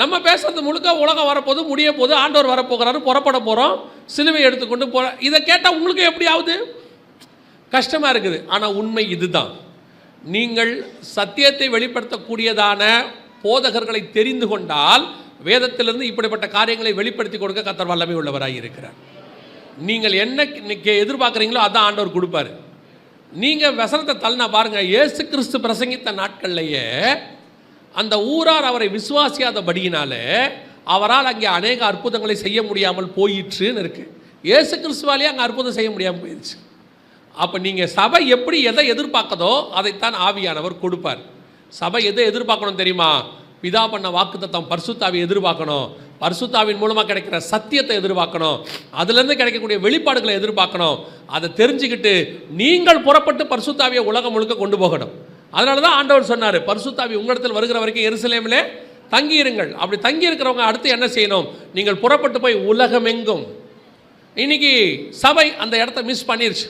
நம்ம பேசுறது முழுக்க உலகம் வரப்போது முடிய போது ஆண்டவர் வரப்போகிறாரு புறப்பட போகிறோம் சிலுவை எடுத்துக்கொண்டு போகிற இதை கேட்டால் உங்களுக்கு எப்படியாவது? கஷ்டமாக இருக்குது. ஆனால் உண்மை இதுதான். நீங்கள் சத்தியத்தை வெளிப்படுத்தக்கூடியதான போதகர்களை தெரிந்து கொண்டால் வேதத்திலிருந்து இப்படிப்பட்ட காரியங்களை வெளிப்படுத்தி கொடுக்க கத்தர் வல்லமை உள்ளவராக இருக்கிறார். நீங்கள் என்ன இன்னைக்கு எதிர்பார்க்குறீங்களோ அதான் ஆண்டவர் கொடுப்பாரு. நீங்கள் வசனத்தை தள்ளினா பாருங்கள் ஏசு கிறிஸ்து பிரசங்கித்த நாட்கள்லையே அந்த ஊரார் அவரை விசுவாசியாதபடியினால அவரால் அங்கே அநேக அற்புதங்களை செய்ய முடியாமல் போயிற்றுன்னு இருக்கு. இயேசு கிறிஸ்துவாலேயே அங்கே அற்புதம் செய்ய முடியாமல் போயிடுச்சு. அப்போ நீங்கள் சபை எப்படி எதை எதிர்பார்க்கதோ அதைத்தான் ஆவியானவர் கொடுப்பார். சபை எதை எதிர்பார்க்கணும் தெரியுமா? பிதா பண்ண வாக்குத்தத்தம் பர்சுத்தாவை எதிர்பார்க்கணும். பர்சுத்தாவின் மூலமாக கிடைக்கிற சத்தியத்தை எதிர்பார்க்கணும். அதுலேருந்து கிடைக்கக்கூடிய வெளிப்பாடுகளை எதிர்பார்க்கணும். அதை தெரிஞ்சுக்கிட்டு நீங்கள் புறப்பட்டு பர்சுத்தாவியை உலகம் முழுக்க கொண்டு போகணும். அதனால தான் ஆண்டவர் சொன்னார் பரிசுத்தாவி உங்களிடத்தில் வருகிற வரைக்கும் எருசலேமிலே தங்கியிருங்கள். அப்படி தங்கி இருக்கிறவங்க அடுத்து என்ன செய்யணும்? நீங்கள் புறப்பட்டு போய் உலகமெங்கும். இன்னைக்கு சபை அந்த இடத்த மிஸ் பண்ணிருச்சு.